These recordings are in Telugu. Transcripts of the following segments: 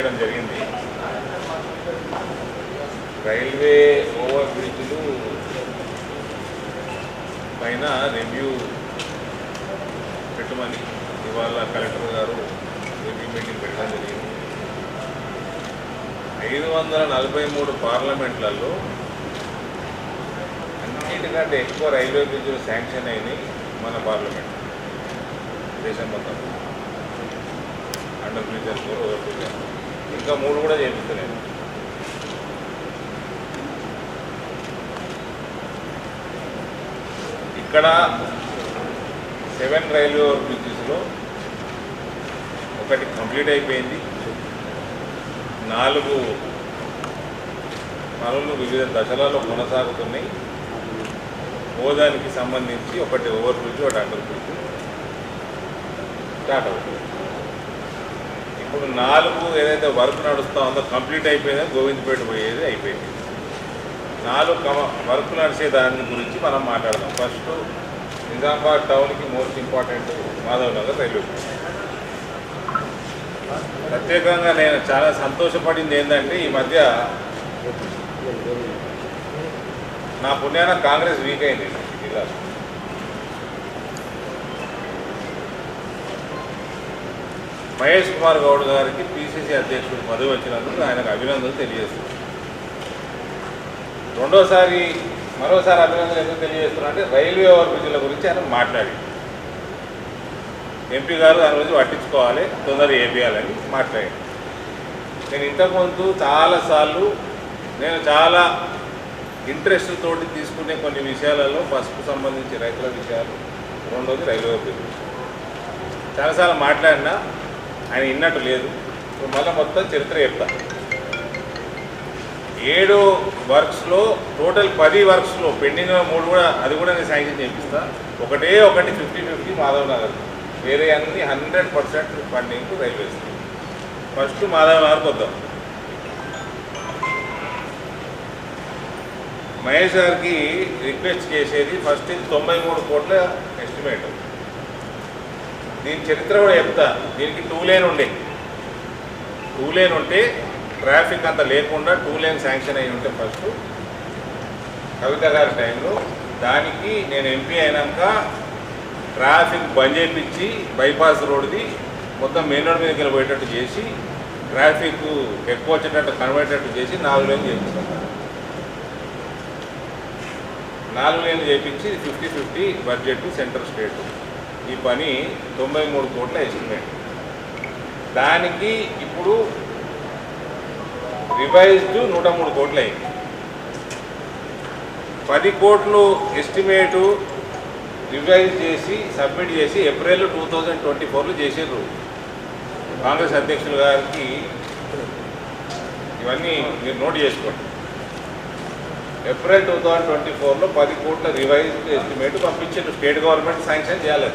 చేయడం జరిగింది. రైల్వే ఓవర్ బ్రిడ్జ్లు పైన రివ్యూ పెట్టమని ఇవాళ కలెక్టర్ గారు రివ్యూ మీటింగ్ పెట్టడం జరిగింది. ఐదు వందల నలభై మూడు పార్లమెంట్లలో అన్నిటికంటే ఎక్కువ రైల్వే బ్రిడ్జ్లు శాంక్షన్ అయినాయి మన పార్లమెంట్. దేశం మొత్తం. అండర్ బ్రిడ్జ్ అనుకోరు ఓవర్ బ్రిడ్జ్ ఇంకా మూడు కూడా చేపిస్తలేదు ఇక్కడ సెవెన్ రైల్వే బ్రిడ్జెస్లో ఒకటి కంప్లీట్ అయిపోయింది. నాలుగు పనులు వివిధ దశలలో కొనసాగుతున్నాయి. హోదానికి సంబంధించి ఒకటి ఓవర్ బ్రిడ్జ్ ఒకటి అండర్ బ్రిడ్జ్. స్టార్ట్ అవుతుంది. ఇప్పుడు నాలుగు ఏదైతే వర్క్ నడుస్తూ ఉందో కంప్లీట్ అయిపోయిందో గోవిందపేట పోయేది అయిపోయింది. నాలుగు కమ వర్క్ నడిచే దాని గురించి మనం మాట్లాడదాం. ఫస్ట్ నిజామాబాద్ టౌన్కి most important Madhav Nagar railway ప్రత్యేకంగా నేను చాలా సంతోషపడింది ఏంటంటే ఈ మధ్య నా పుణ్యాన కాంగ్రెస్ వీక్ అయింది. జిల్లాలో మహేష్ కుమార్ గౌడ్ గారికి పిసిసి అధ్యక్షుడు పదవి వచ్చినందుకు ఆయనకు అభినందనలు తెలియజేస్తున్నారు రెండోసారి మరోసారి అభినందనలు ఎందుకు తెలియజేస్తున్నా అంటే రైల్వే ఓవర్బ్రిడ్జ్ల గురించి ఆయన మాట్లాడి ఎంపీ గారు దాని గురించి పట్టించుకోవాలి తొందరగా ఏపీయాలని మాట్లాడాడు నేను ఇంతకుముందు చాలాసార్లు నేను చాలా ఇంట్రెస్ట్ తోటి తీసుకునే కొన్ని విషయాలలో పసుపు సంబంధించి రైతుల విషయాలు రెండోది రైల్వే గురించి చాలాసార్లు మాట్లాడినా ఆయన విన్నట్టు లేదు. మళ్ళీ మొత్తం చరిత్ర చెప్తా. ఏడు వర్క్స్లో టోటల్ పది వర్క్స్లో పెండింగ్ మూడు కూడా అది కూడా నేను శాంక్షన్ చేపిస్తా. ఒకటే ఒకటి ఫిఫ్టీ ఫిఫ్టీ మాధవ్ నగర్. వేరే అన్ని hundred percent funding railways. First Madhav నగర్కి వద్దాం. మహేష్ గారికి రిక్వెస్ట్ చేసేది ఫస్ట్ ఇది తొంభై మూడు కోట్ల ఎస్టిమేట్. దీని చరిత్ర కూడా చెప్తా. దీనికి టూ లేన్ ఉండే. టూ లేన్ ఉంటే ట్రాఫిక్ అంత లేకుండా టూ లేన్ శాంక్షన్ అయి ఉంటే ఫస్ట్ కవిత గారి టైంలో దానికి నేను ఎంపీ అయినాక ట్రాఫిక్ బంద్ చేయించి బైపాస్ రోడ్ది మొత్తం మెయిన్ రోడ్ మీదకి వెళ్ళిపోయేటట్టు చేసి ట్రాఫిక్ ఎక్కువ వచ్చేటట్టు కనబడేటట్టు చేసి నాలుగు లేన్లు చేయించాను నాలుగు లేన్లు చేయించి fifty fifty budget central state ఈ పని తొంభై మూడు కోట్ల ఎస్టిమేట్. దానికి ఇప్పుడు రివైజ్డ్ నూట మూడు కోట్లు. అయింది పది కోట్లు ఎస్టిమేటు రివైజ్ చేసి సబ్మిట్ చేసి ఏప్రిల్ టూ థౌజండ్ ట్వంటీ ఫోర్లో చేసారు కాంగ్రెస్ అధ్యక్షులు గారికి ఇవన్నీ మీరు నోట్ చేసుకోండి. ఏప్రిల్ టూ థౌజండ్ ట్వంటీ ఫోర్లో పది కోట్ల రివైజ్డ్ ఎస్టిమేట్ పంపించారు. స్టేట్ గవర్నమెంట్ శాంక్షన్ చేయాలి.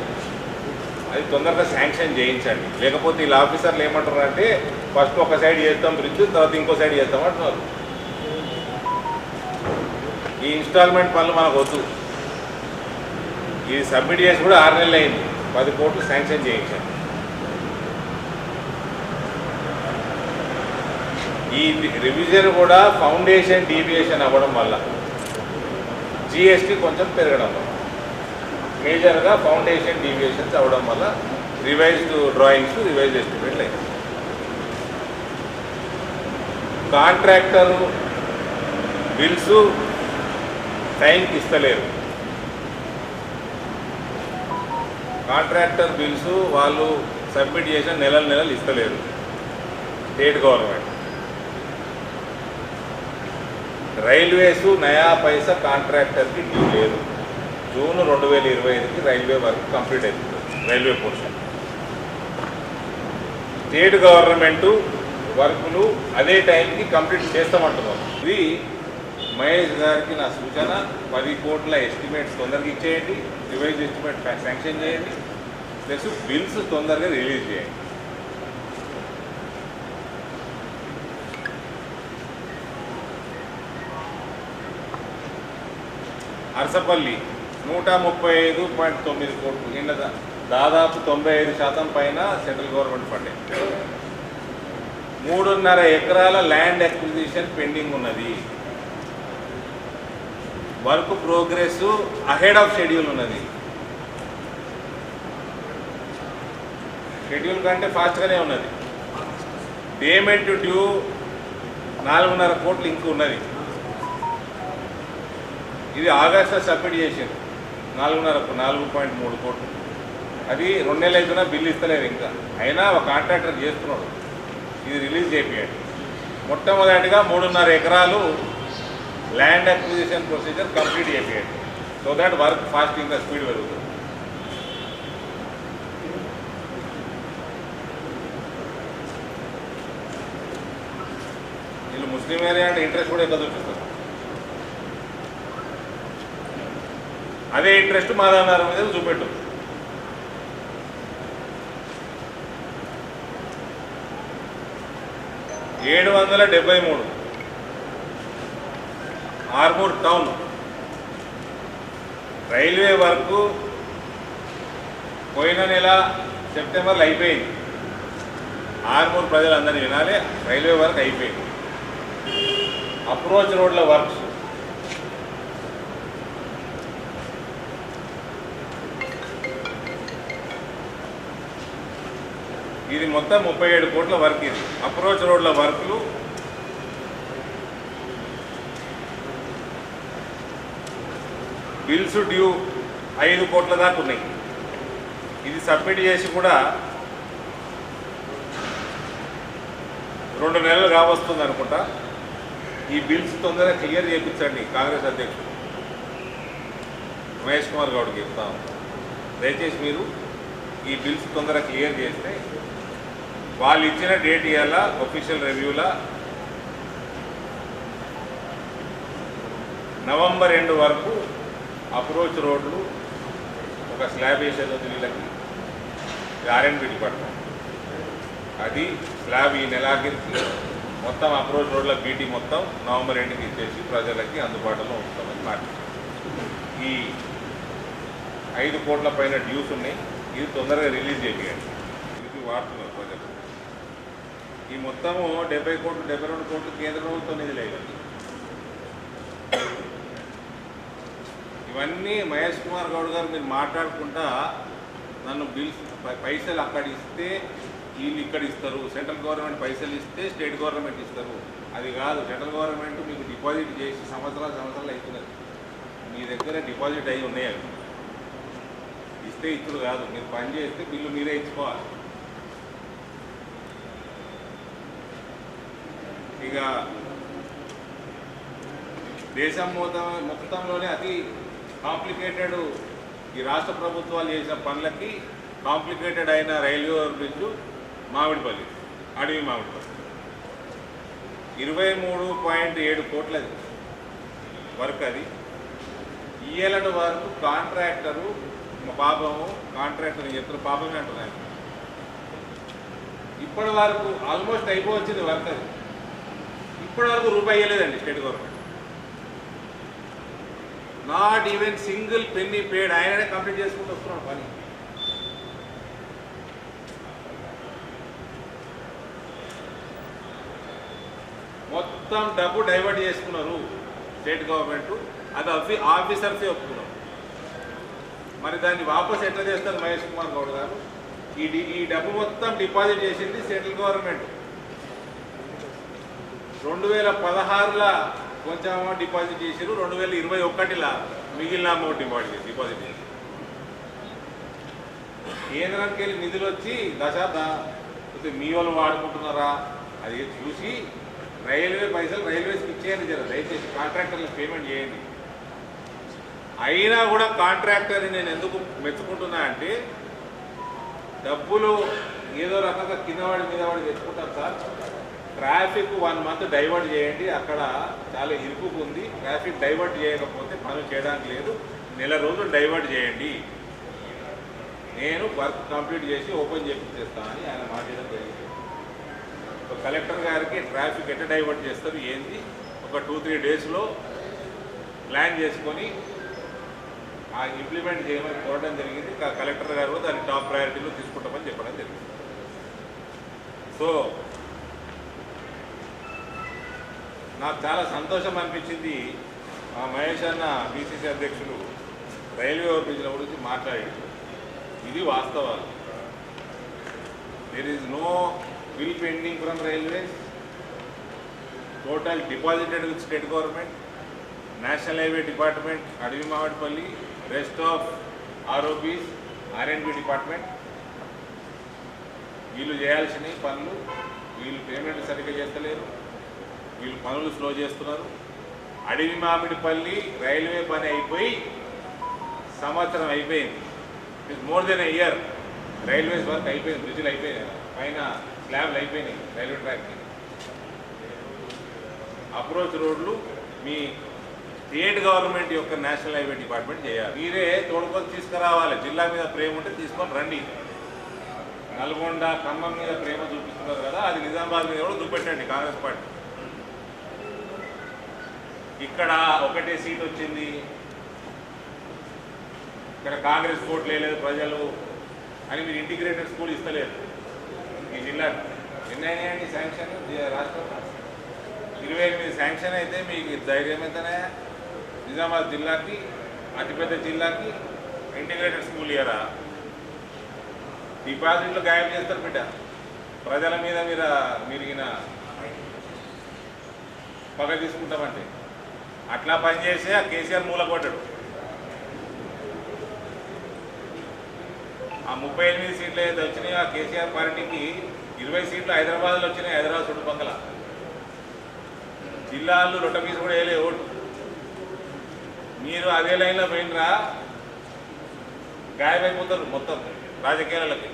అది. తొందరగా శాంక్షన్ చేయించండి. లేకపోతే వీళ్ళ ఆఫీసర్లు ఏమంటారు అంటే ఫస్ట్ ఒక సైడ్ చేస్తాం బ్రిడ్జ్ తర్వాత ఇంకో సైడ్ చేస్తాం అంటున్నారు. ఈ ఇన్స్టాల్మెంట్ పనులు మనకు వద్దు. ఇది సబ్మిట్ చేసి కూడా ఆరు నెలలు అయింది. పది కోట్లు శాంక్షన్ చేయించండి. ఈ రివిజన్ కూడా ఫౌండేషన్ డీవియేషన్ అవ్వడం వల్ల జిఎస్టీ కొంచెం పెరగడం వల్ల. మేజర్గా ఫౌండేషన్ డీవియేషన్స్ అవ్వడం వల్ల రివైజ్డ్ డ్రాయింగ్స్ రివైజ్ ఎస్టిమేట్లు అయ్యాయి కాంట్రాక్టర్ బిల్స్ టైంకి ఇస్తలేరు. కాంట్రాక్టర్ బిల్స్ వాళ్ళు సబ్మిట్ చేసిన నెలలు నెలలు ఇస్తలేరు. స్టేట్ గవర్నమెంట్ రైల్వేస్ నయా పైసా కాంట్రాక్టర్కి డ్యూ లేదు. జూన్ రెండు వేల ఇరవై ఐదుకి రైల్వే వర్క్ కంప్లీట్ అవుతుంది రైల్వే పోర్షన్. స్టేట్ గవర్నమెంటు వర్కులు అదే టైంకి కంప్లీట్ చేస్తామంటున్నారు ఇది మహేష్ గారికి నా సూచన పది కోట్ల ఎస్టిమేట్స్ తొందరగా ఇచ్చేయండి రివైజ్ ఎస్టిమేట్ శాంక్షన్ చేయండి ప్లస్ బిల్స్ తొందరగా రిలీజ్ చేయండి. అరసపల్లి నూట ముప్పై ఐదు పాయింట్ తొమ్మిది కోట్లు. నిన్న దాదాపు తొంభై ఐదు శాతం పైన సెంట్రల్ గవర్నమెంట్ ఫండే మూడున్నర ఎకరాల ల్యాండ్ అక్విజిషన్ పెండింగ్ ఉన్నది. Work progress ahead of schedule ఉన్నది. షెడ్యూల్ కంటే ఫాస్ట్గానే ఉన్నది. పేమెంట్ డ్యూ నాలుగున్నర కోట్లు ఇంక ఉన్నది. ఇది ఆగస్టులో సబ్మిట్ చేసింది నాలుగున్నర నాలుగు పాయింట్ మూడు కోట్లు. అది రెండు నెలలు అవుతున్నా బిల్లు ఇస్తలేదు ఇంకా. అయినా ఒక కాంట్రాక్టర్ చేస్తున్నాడు. ఇది రిలీజ్ చేయండి మొట్టమొదటిగా మూడున్నర ఎకరాలు ల్యాండ్ అక్విజిషన్ ప్రొసీజర్ కంప్లీట్ చేయండి సో దాట్ వర్క్ ఫాస్ట్ ఇంకా స్పీడ్ పెరుగుతుంది. వీళ్ళు ముస్లిం ఏరియా అంటే ఇంట్రెస్ట్ కూడా ఎక్కువ అదే ఇంట్రెస్ట్ మాదానారం మీద చూపెట్టు. ఏడు వందల డెబ్బై మూడు. ఆర్మూర్ టౌన్. రైల్వే వరకు పోయిన నెల సెప్టెంబర్లో అయిపోయింది. ఆర్మూర్ ప్రజలందరినీ వినాలి రైల్వే వర్క్ అయిపోయింది. అప్రోచ్ రోడ్ల వర్క్స్. ఇది మొత్తం ముప్పై ఏడు కోట్ల వర్క్ ఇది. అప్రోచ్ రోడ్ల వర్క్లు. బిల్స్ డ్యూ ఐదు కోట్ల దాకా ఉన్నాయి. ఇది సబ్మిట్ చేసి కూడా రెండు నెలలు రావస్తుంది అనుకుంటా. ఈ బిల్స్ తొందరగా క్లియర్ చేయించండి కాంగ్రెస్ అధ్యక్షుడు. మహేష్ కుమార్ గౌడ్కి చెప్తాము దయచేసి మీరు ఈ బిల్స్ తొందరగా క్లియర్ చేస్తే వాళ్ళు ఇచ్చిన డేట్ ఇవాళ ఒఫీషియల్ రివ్యూలా నవంబర్ ఎండ్ వరకు అప్రోచ్ రోడ్లు ఒక స్లాబ్ వేసేదో వీళ్ళకి ఆర్ఎన్బి డిపార్ట్మెంట్ అది స్లాబ్ ఈ నెలాఖరికి మొత్తం అప్రోచ్ రోడ్ల బీటీ మొత్తం నవంబర్ ఎండ్కి ఇచ్చేసి ప్రజలకి అందుబాటులో ఉంచుతామని మాట ఈ ఐదు కోట్ల పైన డ్యూస్ ఉన్నాయి. ఇది తొందరగా రిలీజ్ చేయండి. ఇది వాడుతున్నారు ఈ మొత్తము డెబ్బై కోట్లు డెబ్బై రెండు కోట్లు కేంద్ర ప్రభుత్వం నిధులు ఇవన్నీ ఇవన్నీ మహేష్ కుమార్ గౌడ్ గారు మీరు మాట్లాడుకుంటా నన్ను బిల్స్ పై- పైసలు అక్కడ ఇస్తే వీళ్ళు ఇక్కడ ఇస్తారు. సెంట్రల్ గవర్నమెంట్ పైసలు ఇస్తే స్టేట్ గవర్నమెంట్ ఇస్తారు. అది కాదు సెంట్రల్ గవర్నమెంట్ మీకు డిపాజిట్ చేసి సంవత్సరాలు సంవత్సరాలు అవుతున్నది మీ దగ్గర డిపాజిట్ అయి ఉన్నాయి అవి. ఇస్తే ఇచ్చుడు కాదు. మీరు పని చేస్తే బిల్లు మీరే ఇచ్చుకోవాలి. ఇక దేశం మొత్తం మొత్తంలోనే అతి కాంప్లికేటెడ్ ఈ రాష్ట్ర ప్రభుత్వాలు చేసిన పనులకి కాంప్లికేటెడ్ అయిన రైల్వే బ్రిడ్జ్ మామిడిపల్లి అడవి మామిడిపల్లి. ఇరవై మూడు పాయింట్ ఏడు కోట్లది వర్క్ అది. ఇయ్యలటి వరకు కాంట్రాక్టరు మా పాపము కాంట్రాక్టర్ చెప్తున్న పాపమే అంటున్నాను. ఇప్పటి వరకు ఆల్మోస్ట్ అయిపోవచ్చింది వర్క్ అది. ఇప్పటి వరకు రూపాయి ఇవ్వలేదండి state government. Not even single penny paid ఆయననే కంప్లీట్ చేసుకుంటూ వస్తున్నాడు పని. మొత్తం డబ్బు డైవర్ట్ చేసుకున్నారు స్టేట్ గవర్నమెంట్. అది అఫీ ఆఫీసర్సే ఒప్పుకున్నారు. మరి దాన్ని వాపస్ ఎట్లా చేస్తారు మహేష్ కుమార్ గౌడ్ గారు? ఈ ఈ డబ్బు మొత్తం డిపాజిట్ చేసింది సెంట్రల్ గవర్నమెంట్. రెండు వేల పదహారులో కొంచెం అమౌంట్ డిపాజిట్ చేసారు రెండు వేల ఇరవై ఒకటిలా మిగిలిన అమౌంట్ డిపాజిట్ చేసి డిపాజిట్ చేసి. కేంద్రానికి వెళ్ళి నిధులు వచ్చి దశాబ్ద మీ వాళ్ళు వాడుకుంటున్నారా అది చూసి రైల్వే పైసలు రైల్వేస్కి ఇచ్చేయండి జర దయచేసి కాంట్రాక్టర్లకు పేమెంట్ చేయండి. అయినా కూడా కాంట్రాక్టర్ని నేను ఎందుకు మెచ్చుకుంటున్నా అంటే డబ్బులు ఏదో రకంగా కింద వాడి మీద వాడి తెచ్చుకుంటారు sir. Traffic one month divert చేయండి. అక్కడ చాలా ఇరుకుగా ఉంది ట్రాఫిక్ డైవర్ట్ చేయకపోతే పనులు చేయడానికి లేదు. నెల రోజులు డైవర్ట్ చేయండి. నేను వర్క్ కంప్లీట్ చేసి ఓపెన్ చేపిస్తాను ఆయన మాట్లాడడం జరిగింది. ఒక కలెక్టర్ గారికి ట్రాఫిక్ ఎట్లా డైవర్ట్ చేస్తారు ఏంది? ఒక టూ త్రీ డేస్లో ప్లాన్ చేసుకొని ఆ ఇంప్లిమెంట్ చేయమని కోరడం జరిగింది. కలెక్టర్ గారు కూడా దాన్ని టాప్ ప్రయారిటీలో తీసుకుంటామని చెప్పడం జరిగింది. సో నాకు చాలా సంతోషం అనిపించింది మా మహేష్ అన్న బీసీసీ అధ్యక్షులు రైల్వే ఓవర్బ్రిడ్జ్ల గురించి మాట్లాడారు. ఇది వాస్తవాలు. There is no bill pending from railways total deposited with state government national highway department Adavi Mamidipalli rest of ROBs R and B department వీళ్ళు చేయాల్సిన పనులు వీళ్ళు పేమెంట్ సరిగ్గా చేస్తలేరు. వీళ్ళు పనులు స్లో చేస్తున్నారు. అడవి మామిడిపల్లి రైల్వే పని అయిపోయి సంవత్సరం అయిపోయింది. More than year railways work అయిపోయింది బ్రిడ్జ్లు అయిపోయినాయి. పైన స్లాబ్లు అయిపోయినాయి రైల్వే ట్రాక్కి. అప్రోచ్ రోడ్లు మీ స్టేట్ గవర్నమెంట్ యొక్క నేషనల్ హైవే డిపార్ట్మెంట్ చేయాలి. మీరే తోడుకొని తీసుకురావాలి. జిల్లా మీద ప్రేమ ఉంటే తీసుకొని రండి. నల్గొండ ఖమ్మం మీద ప్రేమ చూపిస్తున్నారు కదా అది నిజామాబాద్ మీద కూడా చూపెట్టండి కాంగ్రెస్ పార్టీ. ఇక్కడ ఒకటే సీట్ వచ్చింది. ఇక్కడ కాంగ్రెస్ ఓట్లు వేయలేదు ప్రజలు అని మీరు ఇంటిగ్రేటెడ్ స్కూల్ ఇస్తలేరు. ఈ జిల్లాకు ఎన్ని అయినాయండి శాంక్షన్ రాష్ట్రం రాష్ట్రంలో ఇరవై ఎనిమిది శాంక్షన్ అయితే మీకు ధైర్యమైతేనే నిజామాబాద్ జిల్లాకి అతిపెద్ద జిల్లాకి ఇంటిగ్రేటెడ్ స్కూల్ ఇయరా డిపాజిట్లు గాయం చేస్తారు బిడ్డ. ప్రజల మీద మీరు మీరు పగ తీసుకుంటామంటే. అట్లా పనిచేసి ఆ కేసీఆర్ మూల కొట్టాడు ఆ ముప్పై ఎనిమిది సీట్లు ఏదైతే వచ్చినాయో ఆ కేసీఆర్ పార్టీకి ఇరవై సీట్లు హైదరాబాద్లో వచ్చినాయి హైదరాబాద్ చుట్టుపక్కల. జిల్లాలు రొట్టపీసు కూడా వేయలే ఓటు మీరు అదే లైన్లో పోయినరా? గాయమైపోతారు మొత్తం రాజకీయాలకి.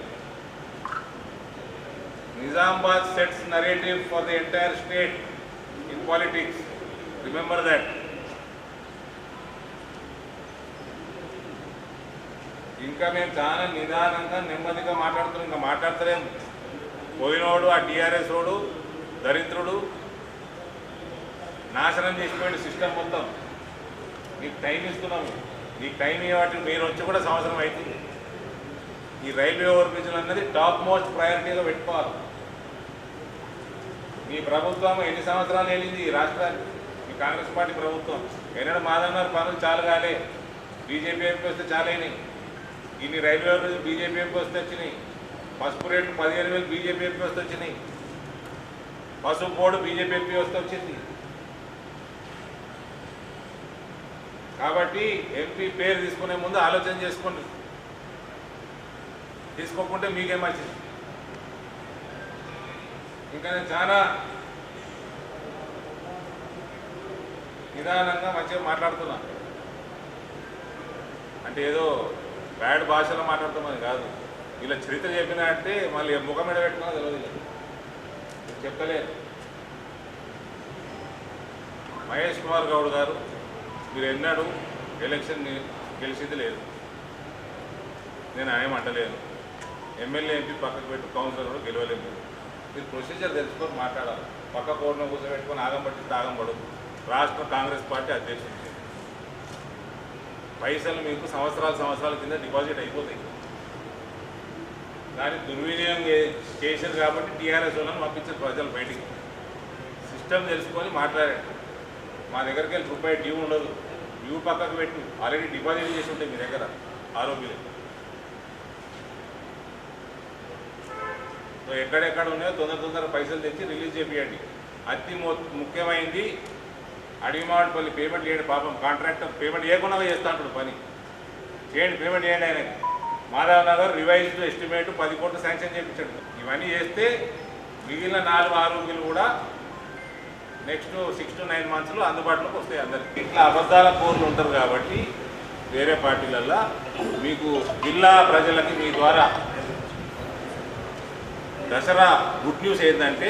Nizamabad sets narrative for the entire state in politics. Remember that. ఇంకా మేము చాలా నిదానంగా నెమ్మదిగా మాట్లాడుతున్నాం. ఇంకా మాట్లాడతలేము. పోయినోడు ఆ టీఆర్ఎస్ రోడు దరిద్రుడు నాశనం చేసిపోయిన సిస్టమ్ మొత్తం. నీకు టైం ఇస్తున్నాము. నీకు టైం ఇవ్వటం మీరు వచ్చి కూడా సంవత్సరం అవుతుంది ఈ రైల్వే ఓవర్ బ్రిడ్జ్లు అన్నది టాప్ మోస్ట్ ప్రయారిటీగా పెట్టుకోవాలి. మీ ప్రభుత్వం ఎన్ని సంవత్సరాలు వెళ్ళింది ఈ రాష్ట్రానికి? మీ కాంగ్రెస్ పార్టీ ప్రభుత్వం. ఎన్నడూ మాదన్నారు పనులు చాలు కాలే. బీజేపీ ఎంపీ వస్తే చాలైనాయి. ఇన్ని రైల్వే బీజేపీ ఎంపీ వస్తే వచ్చినాయి. పసుపు రేట్లు పదిహేను వేలు బీజేపీ ఎంపీ వస్తే వచ్చినాయి. పసుపు బోర్డు బీజేపీ ఎంపీ వస్తే వచ్చింది. కాబట్టి ఎంపీ పేరు తీసుకునే ముందు ఆలోచన చేసుకోండి. తీసుకోకుంటే మీకేం మంచిది ఇంకా నేను చాలా నిదానంగా మంచిగా మాట్లాడుతున్నా. అంటే ఏదో బ్యాడ్ భాషలో మాట్లాడుతామని కాదు. ఇలా చరిత్ర చెప్పినా అంటే మళ్ళీ ముఖం మీద పెట్టుకున్నా తెలియదు చెప్పలేదు మహేష్ కుమార్ గౌడ్ గారు మీరు ఎన్నడూ ఎలక్షన్ గెలిచింది లేదు. నేను ఆయన అంటలేను. ఎమ్మెల్యే ఎంపీ పక్కకు పెట్టి కౌన్సిలర్ కూడా గెలవలేము. మీరు. మీరు ప్రొసీజర్ తెలుసుకొని మాట్లాడాలి. పక్క కోర్టును కూర్చోబెట్టుకొని ఆగం పట్టి ఆగం పడదు. రాష్ట్ర కాంగ్రెస్ పార్టీ అధ్యక్షుడు. పైసలు మీకు సంవత్సరాల సంవత్సరాల కింద డిపాజిట్ అయిపోతాయి. దాన్ని దుర్వినియోగం చేశారు కాబట్టి టీఆర్ఎస్ వాళ్ళని పంపించారు ప్రజలు బయటికి. సిస్టమ్ తెలుసుకొని మాట్లాడండి మా దగ్గరికి వెళ్ళి రూపాయి డ్యూ ఉండదు. డ్యూ పక్కకు పెట్టు ఆల్రెడీ డిపాజిట్ చేసి ఉంటాయి మీ దగ్గర ఆరోగ్యం సో ఎక్కడెక్కడ ఉన్నాయో తొందర తొందర పైసలు తెచ్చి రిలీజ్ చేపియండి. అతి మొ- ముఖ్యమైనది అడిగిమాడిపల్లి పేమెంట్ చేయండి పాపం కాంట్రాక్టర్ పేమెంట్ చేయకుండా చేస్తా అంటాడు పని. చేయండి పేమెంట్ చేయండి ఆయనకి. మాధవ్ నగర్ రివైజ్డ్ ఎస్టిమేట్ పది కోట్లు శాంక్షన్ చేయించాడు. ఇవన్నీ చేస్తే మిగిలిన నాలుగు ఆరోగ్యులు కూడా నెక్స్ట్ సిక్స్ టు నైన్ మంత్స్లో అందుబాటులోకి వస్తాయి అందరికి. ఇట్లా అబద్ధాల కోర్లు ఉంటారు కాబట్టి వేరే పార్టీలల్లో మీకు జిల్లా ప్రజలకి మీ ద్వారా దసరా గుడ్ న్యూస్ ఏంటంటే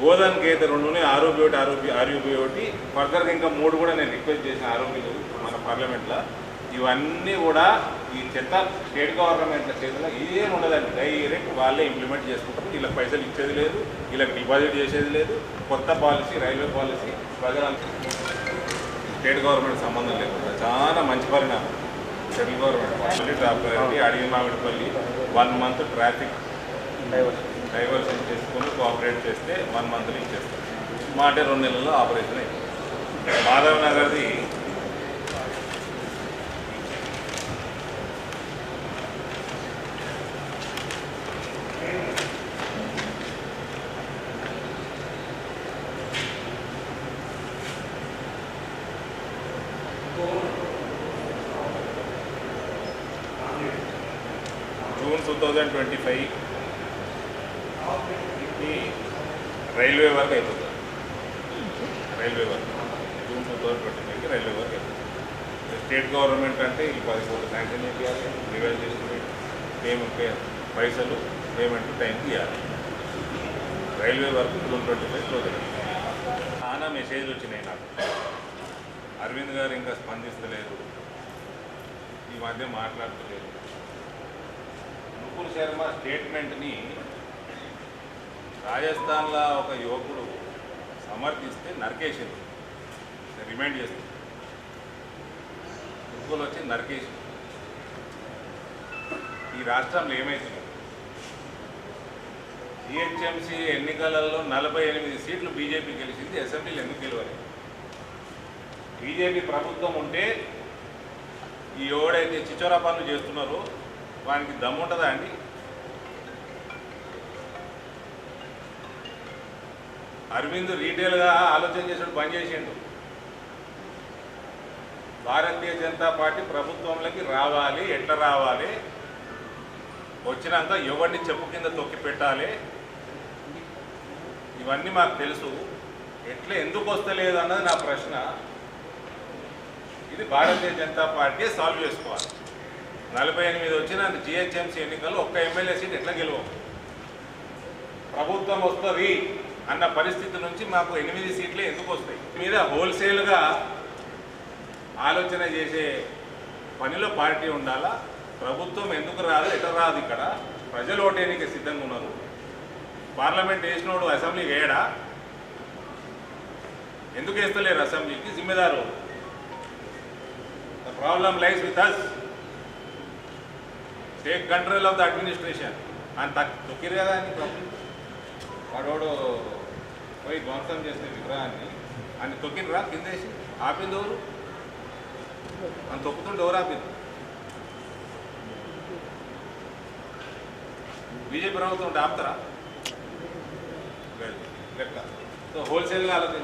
గోధన్ గీత రెండు ఆరోపి ఒకటి ఆరోపి ఆరోపి ఒకటి. ఫర్దర్గా ఇంకా మూడు కూడా నేను రిక్వెస్ట్ చేసిన ఆరోగ్యులు మన పార్లమెంట్లో. ఇవన్నీ కూడా ఈ చెత్త స్టేట్ గవర్నమెంట్ల చేతిలో ఏం ఉండదండి. డైరెక్ట్ వాళ్ళే ఇంప్లిమెంట్ చేసుకుంటారు. వీళ్ళకి పైసలు ఇచ్చేది లేదు వీళ్ళకి డిపాజిట్ చేసేది లేదు. కొత్త పాలసీ రైల్వే పాలసీ ప్రజలంతా స్టేట్ గవర్నమెంట్ సంబంధం లేకుండా చాలా మంచి పరిణామం. సెంట్రల్ గవర్నమెంట్ మళ్ళీ అడిగి Mamidipalli one month traffic. Diversion చేసుకొని కోఆపరేట్ చేస్తే వన్ మంత్లో ఇచ్చేస్తాం మా అంటే రెండు నెలల్లో ఆపరేషన్ అయింది Madhav నగర్ది June two thousand twenty five ఇది రైల్వే వరకు అయిపోతుంది. రైల్వే వరకు. జూన్ టూ థౌసండ్ ట్వంటీ ఫైవ్కి రైల్వే వరకు అయిపోతుంది. స్టేట్ గవర్నమెంట్ అంటే ఈ పది కోట్లు శాంక్షన్ చేయాలి రివైజ్ చేసుకుని పేమెంట్ పైసలు పేమెంట్ టైంకి ఇవ్వాలి రైల్వే వరకు జూన్ ట్వంటీ ఫైవ్ క్లోజ్ అయింది చాలా మెసేజ్లు వచ్చినాయి నాకు. అరవింద్ గారు ఇంకా స్పందిస్తలేరు ఈ మధ్య మాట్లాడతలేరు ముకుల్ శర్మ స్టేట్మెంట్ని రాజస్థాన్లో ఒక యువకుడు సమర్థిస్తే నరికేసింది రిమైండ్ చేస్తుంది ముకుల్ వచ్చి నరికేసింది ఈ రాష్ట్రంలో ఏమైతుంది జిహెచ్ఎంసీ ఎన్నికలలో నలభై ఎనిమిది సీట్లు బీజేపీ గెలిచింది అసెంబ్లీలు ఎందుకు గెలవాలి బీజేపీ ప్రభుత్వం ఉంటే ఈ ఎవడైతే చిచోరా పనులు చేస్తున్నారో వానికి దమ్ముంటుందా అండి? అరవింద్ రీటైల్గా ఆలోచన చేసాడు బంద్ చేసిండు. భారతీయ జనతా పార్టీ ప్రభుత్వంలోకి రావాలి ఎట్లా రావాలి? వచ్చినాక ఎవరిని చెప్పు కింద తొక్కి పెట్టాలి? ఇవన్నీ మాకు తెలుసు. ఎట్లా ఎందుకు వస్తలేదు అన్నది నా ప్రశ్న. ఇది భారతీయ జనతా పార్టీ సాల్వ్ చేసుకోవాలి. నలభై ఎనిమిది వచ్చిన జిహెచ్ఎంసీ ఎన్నికల్లో ఒక్క ఎమ్మెల్యే సీట్ ఎట్లా గెలవం? ప్రభుత్వం వస్తుంది. అన్న పరిస్థితి నుంచి మాకు ఎనిమిది సీట్లే ఎందుకు వస్తాయి? మీద హోల్సేల్గా ఆలోచన చేసే పనిలో పార్టీ ఉండాలా? ప్రభుత్వం ఎందుకు రాదు? ఎట రాదు ఇక్కడ? ప్రజలు ఓటేనికి సిద్ధంగా ఉన్నారు. పార్లమెంట్ వేసినోడు అసెంబ్లీ వేయడా? ఎందుకు వేస్తలేరు అసెంబ్లీకి? జిమ్మెదారు. The problem lies with us take control of the administration అని తొక్కిరు కదా అని ప్రభుత్వం వాడోడు పోయి ధ్వంసం చేసిన విగ్రహాన్ని అని తొక్కినరా కిందేసి ఆపింది ఎవరు? అని తొక్కుతుంటే ఎవరు ఆపింది? బీజేపీ ప్రభుత్వం ఉంటే ఆపుతారా? లెక్క. సో హోల్సేల్గా ఆలోచన